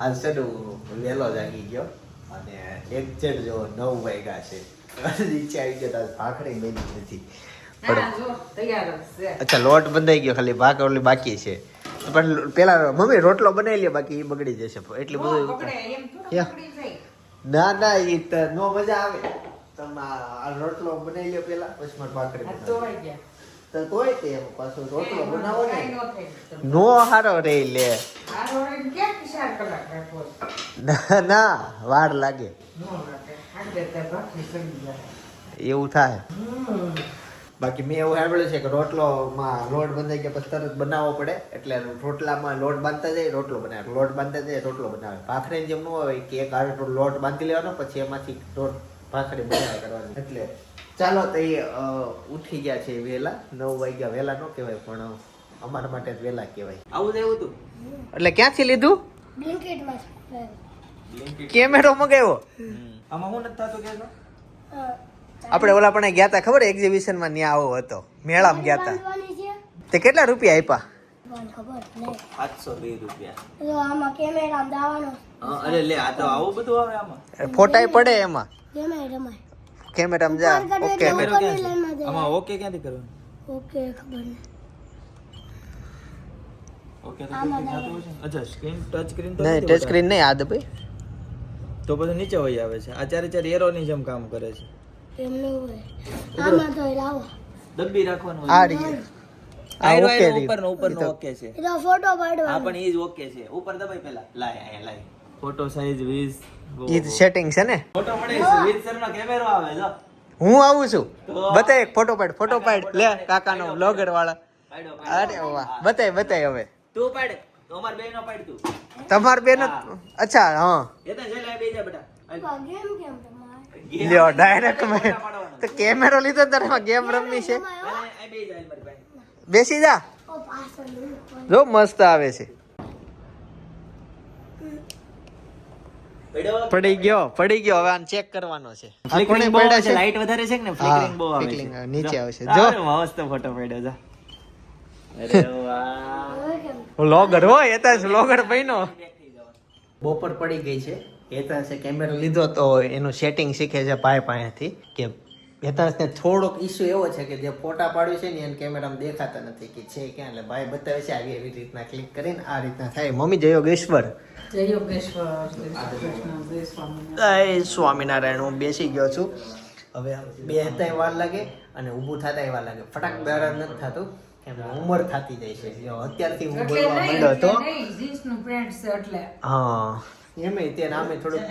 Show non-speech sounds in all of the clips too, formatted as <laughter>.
આજ છે ને હું વહેલો જાગી ગયો. અને એક્ઝેક્ટ જો નવ વાગ્યા છે. નીચે આવી ગયો ભાખરી બની નથી. અચ્છા લોટ બંધાઈ ગયો ખાલી ભાગ ઓલી બાકી છે. પણ પેલા મમ્મી રોટલો બનાવી લે બાકી એ બગડી જશે. એટલી બધું. ના ના એ તો નો મજા આવે. તમે રોટલો બનાવી લ્યો પેલા પછી મારે ભાખરી તો તોય તે પાછો રોટલો બનાવો ને. નો. હારો રે લે. ના ના વાર લાગે. એવું થાય. બાકી મેં એવું સાંભળ્યું છે કે રોટલોમાં લોટ બંધાઈ ગયા પછી તરત બનાવવો પડે. એટલે રોટલામાં લોટ બાંધતા જાય રોટલો બનાવે. લોટ બાંધતા જાય રોટલો બનાવે. ભાખરી જેમ ન હોય કે એક આડો લોટ બાંધી લેવાનો પછી એમાંથી રોટ ભાખરી બનાવે કરવાની. એટલે ચાલો તો એ ઉઠી ગયા છે વહેલા નવ વાગ્યા વહેલા ન કહેવાય પણ અમારા માટે વહેલા કહેવાય. આવું જ એવું હતું? એટલે ક્યાંથી લીધું? કેમેરો મગાવ્યો? આમાં હું નથી થતું કે આપણે ઓલા પણ ગયા હતા ખબર એક્ઝિબિશનમાં ત્યાં આવો હતો. મેળામાં ગયા હતા તે કેટલા રૂપિયા આપ્યા? સાતસો બે રૂપિયા. આમાં કેમેરા દાવાનો. અરે લે આ તો આવું બધું આવે આમાં. ફોટાય પડે એમાં. રમાય રમાય. કેમેરામાં જા ઓકે. કેમેરો. આમાં ઓકે ક્યાંથી કરવાનું? ઓકે ખબર નહીં. ઓકે તો આમાં ક્યાંથી થતું હશે? અચ્છા સ્ક્રીન ટચ સ્ક્રીન તો નહીં ટચ સ્ક્રીન નહીં તો પછી નીચે વહી આવે છે. આ ચારે ચાર એરો ની જેમ કામ કરે છે. એમ ન હોય. આમાં તો લાવો. દબ્બી રાખવાનું આ. રહી આ આ ઓકે આ રહી. ઉપરનો ઉપરનો ઓકે છે. એ તો ફોટો હા પણ એ જ ઓકે છે. ઉપર દબાઈ પેલા. લાય અહીંયા લાય. ફોટો સાઈઝ 20 ઈ સેટિંગ છે ને? ફોટો પડે વીસ સર નો કેમેરો આવે જો. હું આવું છું. બતાય એક ફોટો પાડ ફોટો પાડ. લે કાકાનો બ્લોગર વાળા. અરે વાહ. બતાય બતાય હવે. તું પાડ. તમાર અમાર નો પાડ તું. તમાર બેન અચ્છા હા. એ તો જલે બે જા બેટા. ગેમ કેમ તમાર લ્યો ડાયરેક્ટ મે તો કેમેરો લીધો તારે ગેમ રમવી છે? આ બે જા મારી. પાસે બેસી જા. ઓ જો મસ્ત આવે છે? પડી ગયો પડી ગયો. હવે આને ચેક કરવાનો છે. બહુ પડ્યા આવે છે, છે લાઈટ વધારે છે કે ને ફ્લિકરિંગ બહુ આવે છે. નીચે આવે છે જો. મસ્ત ફોટો પડ્યો જા અરે વાહ. વ્લોગર હોય એ તો વ્લોગર બન્યો. બપોર પડી ગઈ છે. હેતાંશે કેમેરો લીધો તો એનું સેટિંગ શીખે છે પાય પાસેથી કે હેતાંશને થોડોક ઇસ્યુ એવો છે કે જે ફોટા પાડ્યું છે ને એને કેમેરામાં દેખાતા નથી કે છે ક્યાં. એટલે ભાઈ બતાવે છે આવી એવી રીતના ક્લિક કરીને આ રીતના થાય. મમ્મી જય યોગેશ્વર. સ્વામિનારાયણ. હું બેસી ગયો છું. હવે બે હતા વાર લાગે અને ઊભું થતા વાર લાગે. ફટાક દરા નથી થતું. ઉંમર થતી જાય છે. અત્યારથી હું બોલવા માંડ્યો હતો. હા. એમે તે નામે થોડુંક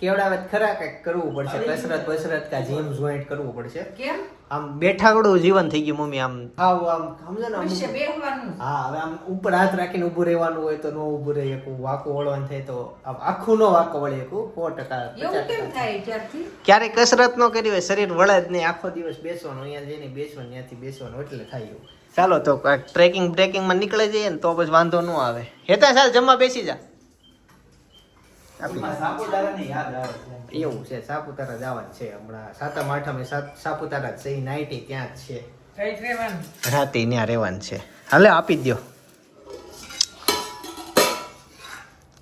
કેવડાવત ખરા કંઈક કરવું પડશે. કસરત બસરત કા જીમ જોઈન્ટ કરવું પડશે. કેમ? આમ બેઠાવડું જીવન થઈ ગયું મમ્મી આમ આવ આમ સમજો ને વિશે બેહવાનું. હા હવે આમ ઉપર હાથ રાખીને ઊભું રહેવાનું હોય તો ન ઊભું રહી શકું વાકો વળવાનું થાય તો આમ આખું નો વાંકો વળી શકું સો ટકા એવું કેમ થાય ત્યારથી ક્યારેય કસરત ન કરી હોય શરીર વળે જ નહીં. આખો દિવસ બેસવાનું અહીંયા જઈને બેસવાનું ત્યાંથી બેસવાનું એટલે થાય એવું. ચાલો તો ટ્રેકિંગ ટ્રેકિંગમાં નીકળી જઈએ ને તો પછી વાંધો ન આવે. હેતા ચાલ જમવા બેસી જા આપી દે. સાપુતારાની યાદ આવે છે એવું છે સાપુતારા જવાનું છે હમણાં. સાતમ આઠમે સાત સાપુતારા જ છે ઈ નાઈટી ત્યાં જ છે. રાતે ત્યાં રહેવાનું છે. હાલે આપી દો દ્યો.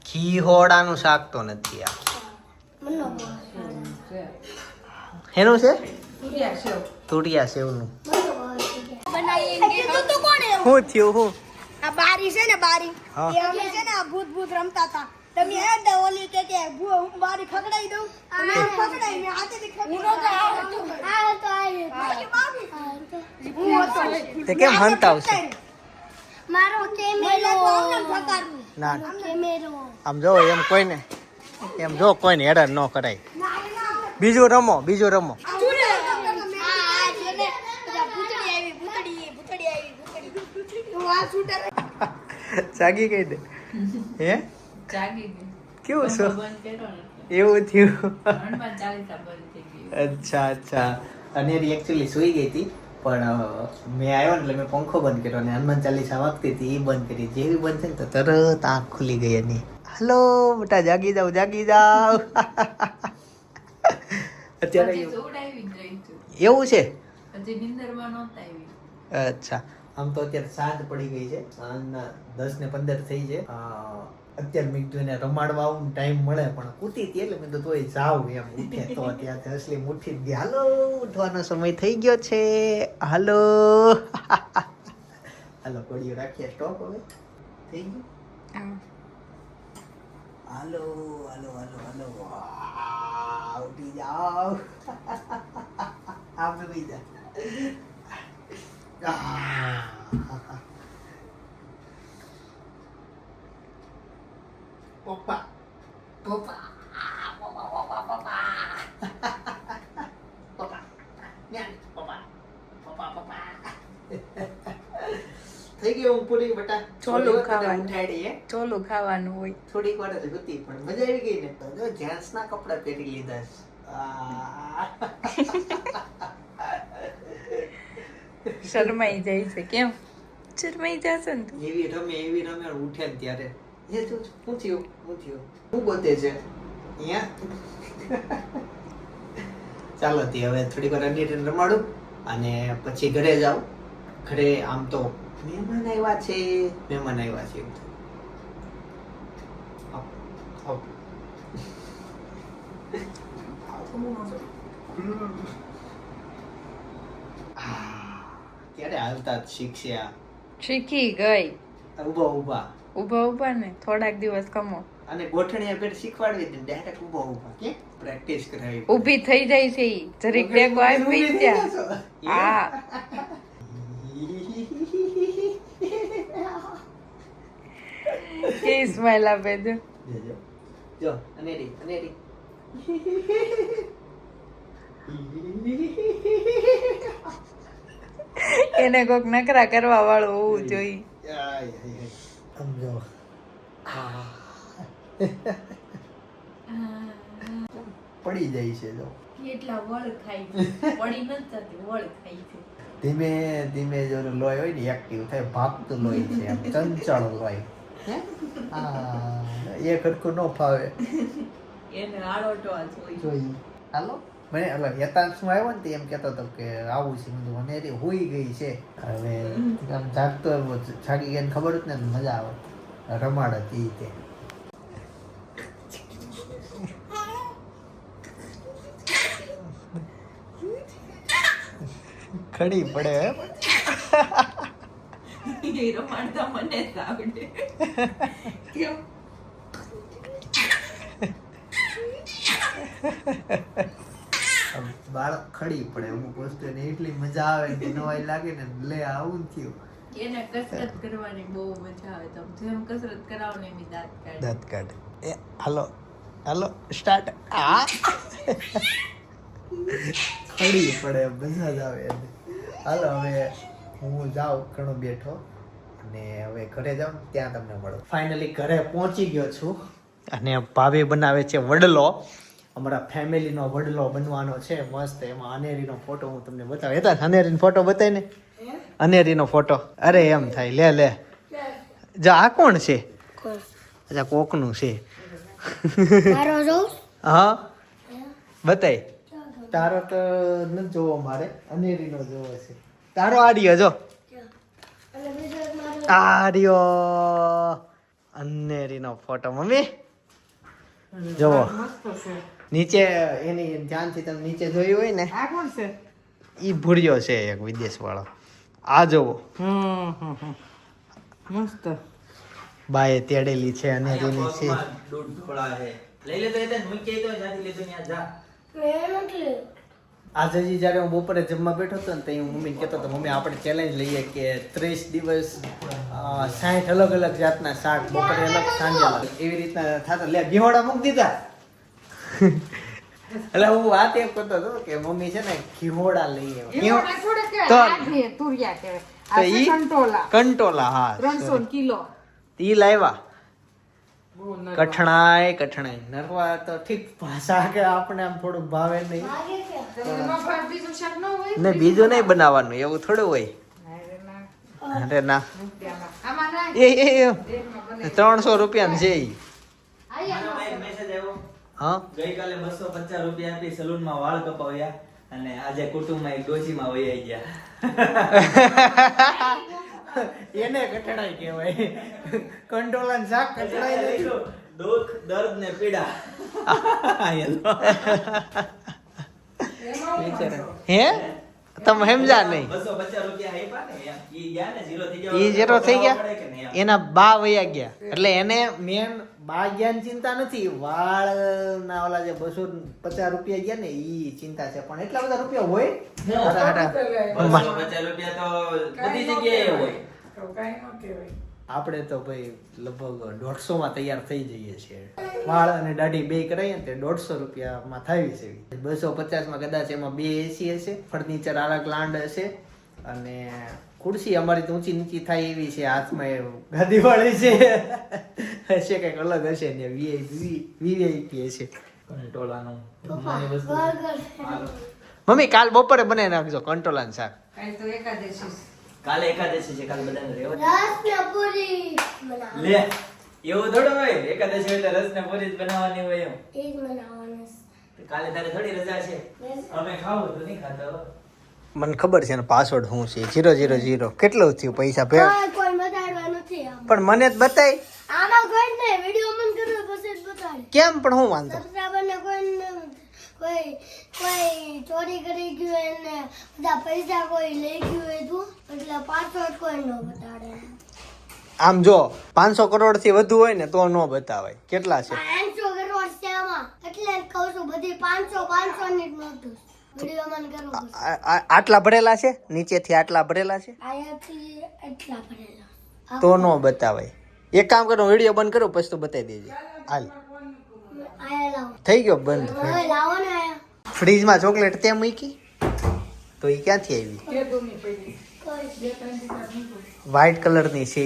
ખીહોડાનું શાક તો નથી આ. હેનું છે? એનું છે સેવ. તુરિયા સેવનું. શું થયું હું? આ બારી છે ને બારી હા. એ અમે છે ને ભૂત ભૂત રમતા હતા તમે એ દે ઓલી કે કે ભૂ હું બારી ખકડાઈ દઉં. તમે ખકડાઈ મે હાથે થી ખકડાઈ આ તો આ હું હતો. તે કેમ હંતાવશે મારો કેમેરો. ના. કેમેરો. આમ જો એમ કોઈને એમ જો કોઈને હેરાન ન કરાય. બીજું રમો બીજું રમો. જાગી ગઈ ને હે? જાગી ગઈ. કેવું છો? એવું થયું? અચ્છા અચ્છા. અને એકચ્યુઅલી સુઈ ગઈ હતી પણ મેં આવ્યો ને એટલે મેં પંખો બંધ કર્યો અને હનુમાન ચાલીસા વાગતી હતી એ બંધ કરી. જેવી બંધ થઈ ને તો તરત આંખ ખુલી ગઈ એની. હલો બેટા જાગી જાવ જાગી જાવ અત્યારે છું એવું છે? હજી નિંદરમાં નહોતા આવી. અચ્છા. આમ તો અત્યારે સાંજ પડી ગઈ છે. સાંજના દસ ને પંદર થઈ છે. અત્યારે મેં કીધું એને રમાડવા આવું ટાઈમ મળે પણ કૂતી હતી એટલે મેં કીધું તોય જાવ એમ. ઉઠે તો ત્યાં અસલી ઉઠી જ હાલો ઉઠવાનો સમય થઈ ગયો છે. હાલો. <laughs> હાલો કોડીઓ રાખીએ સ્ટોપ હવે. થઈ ગયું? હાલો હાલો હાલો હાલો. ઉઠી જાઓ. <laughs> આપણે ઉઠી Opa. પપ્પા થઈ ગયો હું પૂરી બટા ચોલું ખાવાનું. ઉઠાડી હે ચોલું ખાવાનું હોય થોડીક વાર જ હતી પણ મજા આવી ગઈ ને તો જો જેન્ટ્સ ના કપડા પહેરી લીધા છે. શરમાઈ જાય છે. કેમ? શરમાઈ જશે ને એવી રમે એવી રમે ઉઠ્યા ઉઠે ને ત્યારે. એ તો પૂછ્યું પૂછ્યું હું ગોતે છે? અહીંયા? ચાલો તે હવે થોડીક વાર અન્ય રમાડું. અને પછી ઘરે જાઉં ઘરે આમ તો મહેમાન આવ્યા છે. મહેમાન આવ્યા છે એવું થાય. આવ, આવ. આ, ક્યારે હાલતા શીખ્યા શીખી ગઈ. ઊભા ઊભા ઊભા. ઊભા ને થોડાક દિવસ કમો. અને ગોઠણીયા પેટ શીખવાડવી હતી ડાયરેક્ટ ઊભા ઊભા કે પ્રેક્ટિસ કરાવી ઊભી થઈ જાય છે જરીક ટેકો આપી ત્યાં હા. કે સ્માઈલ આપે જો જો, જો અનેરી અનેરી <laughs> એને કોક નકરા કરવા વાળું હોવું જોઈએ. આય, આય, આય. આમ જો. પડી જાય છે જો કેટલા વળ ખાઈ પડી નથી જતી વળ ખાય છે. ધીમે ધીમે જો લોહી હોય ને એક્ટિવ થાય ભાગતું લોહી છે એમ ચંચળ લોહી. હે? આ, એ ખડકું ન ફાવે. એને આળોટવા જોઈએ હાલો? મને એટલે યથાંશમાં આવ્યો ને તે એમ કહેતો હતો કે આવું છે. મેં અનેરી હોઈ ગઈ છે. હવે આમ જાગતો એવો જાગી ગયા ખબર જ ને મજા આવે. રમાડ હતી તે. ખડી પડે હે? રમાડતા મને આવડે. કેમ? બાળક ખડી પડે અમુક વસ્તુ એને એટલી મજા આવે કે નવાઈ લાગે ને લે આવું થયું. એને કસરત કરવાની બહુ મજા આવે તમે જેમ કસરત કરાવો ને એમ દાંત કાઢે. દાંત કાઢે. એ હાલો હાલો સ્ટાર્ટ આ. ખડી પડે મજા જ આવે હાલો હવે હું જાઉં ઘણો બેઠો અને હવે ઘરે જાઉં ત્યાં તમને મળો. ફાઇનલી ઘરે પહોંચી ગયો છું. અને ભાભી બનાવે છે વડલો. અમારા ફેમિલીનો વડલો બનવાનો છે મસ્ત એમાં અનેરીનો ફોટો હું તમને બતાવું. હતા અનેરીનો ફોટો બતાય ને અનેરીનો ફોટો. અરે એમ થાય લે લે. જો આ કોણ છે? અચ્છા કોકનું છે. હા? બતાય. તારો તો નથી જોવો મારે અનેરીનો જોવો છે. તારો આડિયો જો. આર્યો અનેરીનો ફોટો મમ્મી. જોવો નીચે એની ધ્યાનથી તમે નીચે જોયું હોય ને આ કોણ છે? ઈ ભૂર્યો છે એક વિદેશ વાળો આ જોવો હમ હમ હમ. મસ્ત. બાએ તેડેલી છે અને છે. છે લઈ લેતો એટલે મૂકી તો જાતી લીધું ત્યાં જા આજે જી જ્યારે હું બપોરે જમવા બેઠો હતો ને તો હું મમ્મીને કહેતો હતો મમ્મી આપણે ચેલેન્જ લઈએ કે ત્રીસ દિવસ સાઠ અલગ અલગ જાતના શાક બપોરે અલગ સાંજે અલગ. એવી રીતના થતા. લે બિહોડા મૂકી દીધા. એટલે હું વાત એમ કરતો હતો કે મમ્મી છે ને ઘીહોડા લઈએ. તો- કંટોલા હા ત્રણસો કિલો. ઈ લાવ્યા. કઠણાય કઠણાય. નરવા તો ઠીક ભાષા કે આપણે આમ થોડું ભાવે નહીં. ન હોય? ને બીજું નહીં બનાવવાનું એવું થોડું હોય. અરે ના, એ એ. ત્રણસો રૂપિયા છે હા? ગઈકાલે બસો પચાસ રૂપિયા આપી સલૂનમાં વાળ કપાવ્યા અને આજે કુટુંબમાં એક ડોશીમાં વહી ગયા. <laughs> એને કઠણાઈ કહેવાય. કંટોલા શાક કઠણાઈ નથી દુઃખ દર્દ ને પીડા. હે તમે સમજા નહીં. ને. ઈ ગયા થઈ ગયા? એના બા વયા ગયા. એટલે એને મેન બા ગયા ચિંતા નથી. વાળ ના ઓલા જે બસો પચાસ રૂપિયા ગયા ને ઈ ચિંતા છે. પણ એટલા બધા રૂપિયા હોય? પચાસ રૂપિયા તો બધી જગ્યાએ હોય. તો કાંઈ ન કહેવાય. આપણે તો ભાઈ લગભગ દોઢસો માં તૈયાર થઈ જઈએ છીએ. વાળ અને દાઢી બે કરાવીએ ને તે દોઢસો રૂપિયામાં થાય છે. બસો પચાસમાં કદાચ એમાં બે એસી હશે ફર્નિચર અલગ લાંડ હશે. અને ખુરશી અમારી તો ઊંચી નીચી થાય એવી છે હાથમાં એ ગાદી વાળી છે. હશે કંઈક અલગ હશે ને વીઆઈપી વીઆઈપી હશે. કંટોલાનું મમ્મી કાલ બપોરે બનાવી નાખજો શાક. કાંઈ તો એકાદશી કાલે એકાદશી છે કાલે બધાને રહેવા રસ ને પૂરી લે એવું થોડું હોય એકાદશી એટલે રસ ને પૂરી જ બનાવવાની હોય એમ. એ જ બનાવવાનું કાલે તારે થોડી રજા છે. અમે ખાવું તો નહીં ખાતા મને ખબર છે એનો પાસવર્ડ શું છે. Zero zero zero. કેટલું થયું પૈસા ભે કોઈ કોઈ બતાડવા નથી આમ. પણ મને જ બતાય આમાં કોઈ ને વીડિયો મન કરો પછી જ બતાડે કેમ પણ હું વાંધો? કોઈ કોઈ કોઈ ચોરી કરી ગયું હોય બધા પૈસા કોઈ લઈ ગયું હોય એટલે પાસવર્ડ કોઈ ન બતાડે. આમ જો પાંચસો કરોડથી વધુ હોય ને તો ન બતાવાય. કેટલા છે? પાંચસો કરોડ છે આમાં. એટલે કહું છું બધી પાંચસો પાંચસો ની જ નોતું વીડિયો મન કરો પછી. આ- આ- આટલા ભરેલા છે? નીચેથી આટલા ભરેલા છે? ભરેલા. તો ન બતાવાય. એક કામ કરો વીડિયો બંધ કરો પછી તો બતાવી દેજે. હાલ. થઈ ગયો બંધ. ફ્રીજમાં ચોકલેટ ત્યાં મૂકી? તો એ ક્યાંથી આવી. વ્હાઈટ કલરની છે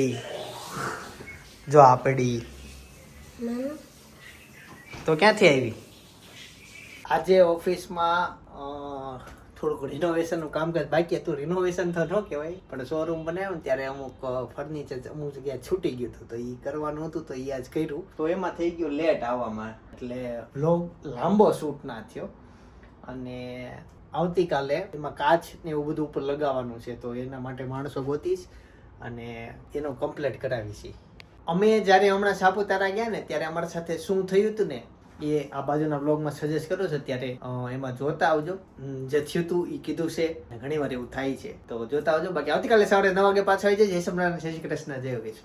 જો આપડી તો ક્યાંથી આવી? આજે ઓફિસમાં થોડુંક રિનોવેશનનું કામકાજ બાકી હતું. રિનોવેશન તો ન કહેવાય, પણ શોરૂમ બનાવ્યો ત્યારે અમુક ફર્નિચર અમુક જગ્યાએ છૂટી ગયું હતું. તો એ કરવાનું હતું, તો એ આજ કર્યું. તો એમાં થઈ ગયું લેટ આવવામાં. એટલે બ્લોગ લાંબો શૂટ ના થયો. અને આવતીકાલે એમાં કાચ ને એવું બધું ઉપર લગાવવાનું છે, તો એના માટે માણસો ગોતીશ અને એનો કમ્પ્લીટ કરાવીશ અમે જ્યારે હમણાં સાપુતારા ગયા ને, ત્યારે અમારા સાથે શું થયું હતું ને એ આ બાજુના બ્લોગમાં સજેસ્ટ કર્યો છે, ત્યારે એમાં જોતા આવજો. જે થયું હતું એ કીધું છે. ઘણી વાર એવું થાય છે. તો જોતા આવજો. બાકી આવતીકાલે સવારે નવ વાગે પાછા આવી જાય જય શ્રી કૃષ્ણ, જય વિશ્વ